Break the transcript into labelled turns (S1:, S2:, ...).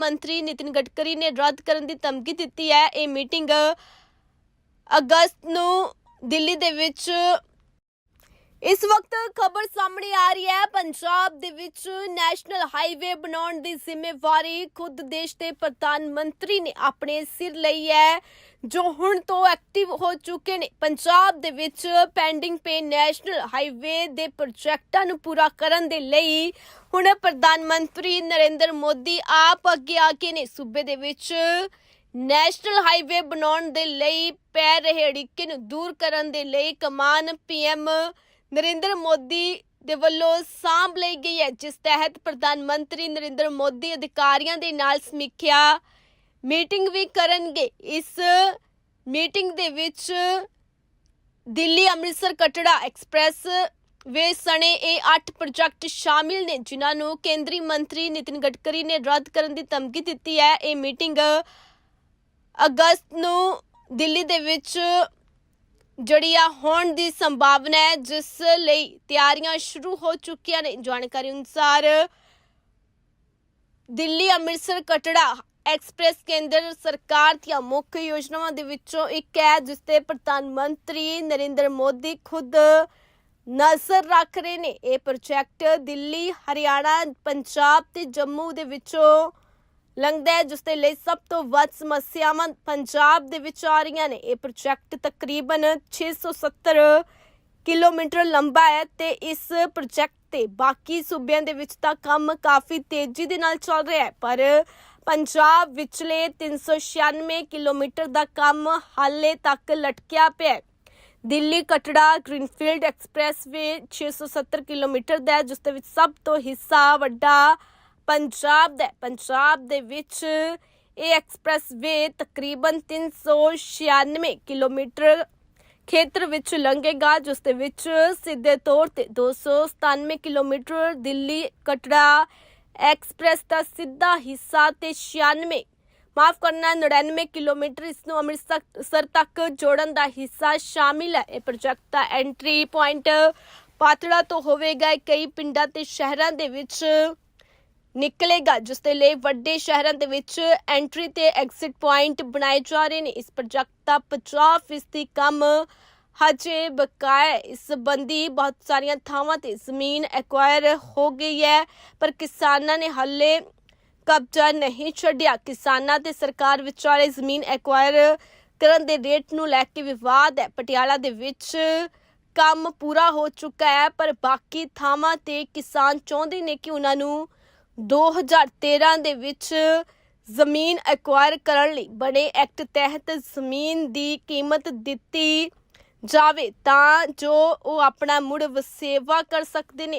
S1: ਮੰਤਰੀ ਨਿਤਿਨ ਗਡਕਰੀ ਨੇ ਰੱਦ ਕਰਨ ਦੀ ਧਮਕੀ ਦਿੱਤੀ ਹੈ। ਇਹ ਮੀਟਿੰਗ ਅਗਸਤ ਨੂੰ ਦਿੱਲੀ ਦੇ ਵਿੱਚ ਇਸ ਵਕਤ ਖਬਰ ਸਾਹਮਣੇ ਆ ਰਹੀ ਹੈ। ਪੰਜਾਬ ਦੇ ਵਿੱਚ ਨੈਸ਼ਨਲ ਹਾਈਵੇ ਬਣਾਉਣ ਦੀ ਜ਼ਿੰਮੇਵਾਰੀ ਖੁਦ ਦੇਸ਼ ਦੇ ਪ੍ਰਧਾਨ ਮੰਤਰੀ ਨੇ ਆਪਣੇ ਸਿਰ ਲਈ ਹੈ, ਜੋ ਹੁਣ ਤੋਂ ਐਕਟਿਵ ਹੋ ਚੁੱਕੇ ਨੇ। ਪੰਜਾਬ ਦੇ ਵਿੱਚ ਪੈਂਡਿੰਗ ਪੇ ਨੈਸ਼ਨਲ ਹਾਈਵੇ ਦੇ ਪ੍ਰੋਜੈਕਟਾਂ ਨੂੰ ਪੂਰਾ ਕਰਨ ਦੇ ਲਈ ਹੁਣ ਪ੍ਰਧਾਨ ਮੰਤਰੀ ਨਰਿੰਦਰ ਮੋਦੀ ਆਪ ਅੱਗੇ ਆ ਕੇ ਨੇ। ਸੂਬੇ ਦੇ ਵਿੱਚ ਨੈਸ਼ਨਲ ਹਾਈਵੇ ਬਣਾਉਣ ਦੇ ਲਈ ਪੈ ਰਹੇ ਅੜਿੱਕੇ ਨੂੰ ਦੂਰ ਕਰਨ ਦੇ ਲਈ ਕਮਾਨ ਪੀਐਮ ਨਰਿੰਦਰ ਮੋਦੀ ਦੇ ਵੱਲੋਂ ਸਾਂਭ ਲਈ ਗਈ ਹੈ, ਜਿਸ ਤਹਿਤ ਪ੍ਰਧਾਨ ਮੰਤਰੀ ਨਰਿੰਦਰ ਮੋਦੀ ਅਧਿਕਾਰੀਆਂ ਦੇ ਨਾਲ ਸਮੀਖਿਆ ਮੀਟਿੰਗ ਵੀ ਕਰਨਗੇ। ਇਸ ਮੀਟਿੰਗ ਦੇ ਵਿੱਚ ਦਿੱਲੀ ਅੰਮ੍ਰਿਤਸਰ ਕਟੜਾ ਐਕਸਪ੍ਰੈਸ ਵੇ ਸਣੇ ਇਹ 8 ਪ੍ਰੋਜੈਕਟ ਸ਼ਾਮਿਲ ਨੇ, ਜਿਨ੍ਹਾਂ ਨੂੰ ਕੇਂਦਰੀ ਮੰਤਰੀ ਨਿਤਿਨ ਗਡਕਰੀ ਨੇ ਰੱਦ ਕਰਨ ਦੀ ਧਮਕੀ ਦਿੱਤੀ ਹੈ। ਇਹ ਮੀਟਿੰਗ ਅਗਸਤ ਨੂੰ ਦਿੱਲੀ ਦੇ ਵਿੱਚ ਜਿਹੜੀ ਆ ਹੋਣ ਦੀ ਸੰਭਾਵਨਾ ਹੈ, ਜਿਸ ਲਈ ਤਿਆਰੀਆਂ ਸ਼ੁਰੂ ਹੋ ਚੁੱਕੀਆਂ ਨੇ। ਜਾਣਕਾਰੀ ਅਨੁਸਾਰ ਦਿੱਲੀ ਅੰਮ੍ਰਿਤਸਰ ਕਟੜਾ ਐਕਸਪ੍ਰੈਸ ਕੇਂਦਰ ਸਰਕਾਰ ਦੀਆਂ ਮੁੱਖ ਯੋਜਨਾਵਾਂ ਦੇ ਵਿੱਚੋਂ ਇੱਕ ਹੈ, ਜਿਸ ਤੇ ਪ੍ਰਧਾਨ ਮੰਤਰੀ ਨਰਿੰਦਰ ਮੋਦੀ ਖੁਦ ਨਜ਼ਰ ਰੱਖ ਰਹੇ ਨੇ। ਇਹ ਪ੍ਰੋਜੈਕਟ ਦਿੱਲੀ, ਹਰਿਆਣਾ, ਪੰਜਾਬ ਤੇ ਜੰਮੂ ਦੇ ਵਿੱਚੋਂ ਲੰਘਦਾ ਹੈ ਜਿਸ ਦੇ ਲਈ ਸਭ ਤੋਂ ਵੱਧ ਸਮੱਸਿਆਵਾਂ ਪੰਜਾਬ ਦੇ ਵਿੱਚ ਆ ਰਹੀਆਂ ਨੇ। ਇਹ ਪ੍ਰੋਜੈਕਟ ਤਕਰੀਬਨ 670 ਕਿਲੋਮੀਟਰ ਲੰਬਾ ਹੈ ਤੇ ਇਸ ਪ੍ਰੋਜੈਕਟ ਤੇ ਬਾਕੀ ਸੂਬਿਆਂ ਦੇ ਵਿੱਚ ਤਾਂ ਕੰਮ ਕਾਫੀ ਤੇਜ਼ੀ ਦੇ ਨਾਲ ਚੱਲ ਰਿਹਾ ਹੈ, ਪਰ ਪੰਜਾਬ ਵਿਚਲੇ 396 ਕਿਲੋਮੀਟਰ ਦਾ ਕੰਮ ਹਾਲੇ ਤੱਕ ਲਟਕਿਆ ਪਿਆ ਹੈ। Delhi, Katra, greenfield expressway 670 kilometre ਦਾ ਹੈ, ਜਿਸ ਦੇ ਵਿੱਚ ਸਭ ਤੋਂ ਹਿੱਸਾ ਵੱਡਾ ਪੰਜਾਬ ਦਾ ਪੰਜਾਬ ਦੇ ਵਿੱਚ ਇਹ ਐਕਸਪ੍ਰੈਸ ਵੇ ਤਕਰੀਬਨ 396 ਕਿਲੋਮੀਟਰ ਖੇਤਰ ਵਿੱਚ ਲੰਘੇਗਾ, ਜਿਸ ਦੇ ਵਿੱਚ ਸਿੱਧੇ ਤੌਰ ਤੇ 297 ਕਿਲੋਮੀਟਰ ਦਿੱਲੀ ਕਟੜਾ ਐਕਸਪ੍ਰੈਸ ਦਾ ਸਿੱਧਾ ਹਿੱਸਾ ਤੇ 96 ਮਾਫ ਕਰਨਾ 99 ਕਿਲੋਮੀਟਰ ਇਸ ਨੂੰ ਅੰਮ੍ਰਿਤਸਰ ਤੱਕ ਜੋੜਨ ਦਾ ਹਿੱਸਾ ਸ਼ਾਮਿਲ ਹੈ। ਇਹ ਪ੍ਰੋਜੈਕਟ ਦਾ ਐਂਟਰੀ ਪੁਆਇੰਟ ਪਾਤੜਾ ਤੋਂ ਹੋਵੇਗਾ। ਕਈ ਪਿੰਡਾਂ ਤੇ ਸ਼ਹਿਰਾਂ ਦੇ ਵਿੱਚ ਨਿਕਲੇਗਾ, ਜਿਸ ਦੇ ਲਈ ਵੱਡੇ ਸ਼ਹਿਰਾਂ ਦੇ ਵਿੱਚ ਐਂਟਰੀ ਤੇ ਐਗਜ਼ਿਟ ਪੁਆਇੰਟ ਬਣਾਏ ਜਾ ਰਹੇ ਨੇ। ਇਸ ਪ੍ਰੋਜੈਕਟ ਦਾ 50% ਕੰਮ ਹਜੇ ਬਕਾਇਆ ਇਸ ਸੰਬੰਧੀ ਬਹੁਤ ਸਾਰੀਆਂ ਥਾਵਾਂ ਤੇ ਜ਼ਮੀਨ ਐਕਵਾਇਰ ਹੋ ਗਈ ਹੈ, ਪਰ ਕਿਸਾਨਾਂ ਨੇ ਹੱਲੇ ਕਬਜ਼ਾ ਨਹੀਂ ਛੱਡਿਆ। ਕਿਸਾਨਾਂ ਤੇ ਸਰਕਾਰ ਵਿਚਾਲੇ ਜ਼ਮੀਨ ਐਕਵਾਇਰ ਕਰਨ ਦੇ ਰੇਟ ਨੂੰ ਲੈ ਕੇ ਵਿਵਾਦ ਹੈ। ਪਟਿਆਲਾ ਦੇ ਵਿੱਚ ਕੰਮ ਪੂਰਾ ਹੋ ਚੁੱਕਾ ਹੈ, ਪਰ ਬਾਕੀ ਥਾਵਾਂ ਤੇ ਕਿਸਾਨ ਚਾਹੁੰਦੇ ਨੇ ਕਿ ਉਹਨਾਂ ਨੂੰ 2013 ਦੇ ਵਿੱਚ ਜ਼ਮੀਨ ਐਕਵਾਇਰ ਕਰਨ ਲਈ ਬਣੇ ਐਕਟ ਤਹਿਤ ਜ਼ਮੀਨ ਦੀ ਕੀਮਤ ਦਿੱਤੀ ਜਾਵੇ ਤਾਂ ਜੋ ਉਹ ਆਪਣਾ ਮੁੜ ਵਸੇਵਾ ਕਰ ਸਕਦੇ ਨੇ।